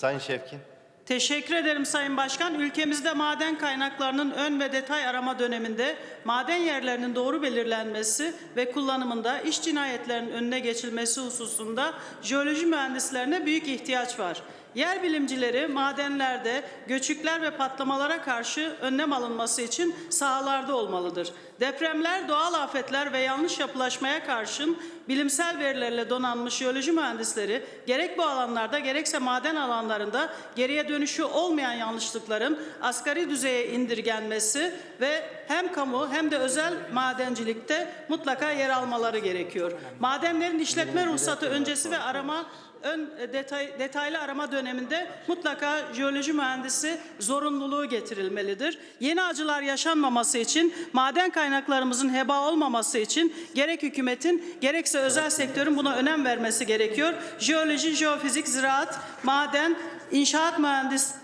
Sayın Şevkin. Teşekkür ederim Sayın Başkan. Ülkemizde maden kaynaklarının ön ve detay arama döneminde maden yerlerinin doğru belirlenmesi ve kullanımında iş cinayetlerinin önüne geçilmesi hususunda jeoloji mühendislerine büyük ihtiyaç var. Yer bilimcileri madenlerde göçükler ve patlamalara karşı önlem alınması için sahalarda olmalıdır. Depremler, doğal afetler ve yanlış yapılaşmaya karşın bilimsel verilerle donanmış jeoloji mühendisleri gerek bu alanlarda gerekse maden alanlarında geriye dönüşü olmayan yanlışlıkların asgari düzeye indirgenmesi ve hem kamu hem de özel madencilikte mutlaka yer almaları gerekiyor. Madenlerin işletme ruhsatı öncesi ve arama ön e, detay, detaylı arama döneminde mutlaka jeoloji mühendisi zorunluluğu getirilmelidir. Yeni acılar yaşanmaması için, maden kaynaklarımızın heba olmaması için gerek hükümetin gerekse özel sektörün buna önem vermesi gerekiyor. Jeoloji, jeofizik, ziraat, maden, inşaat mühendis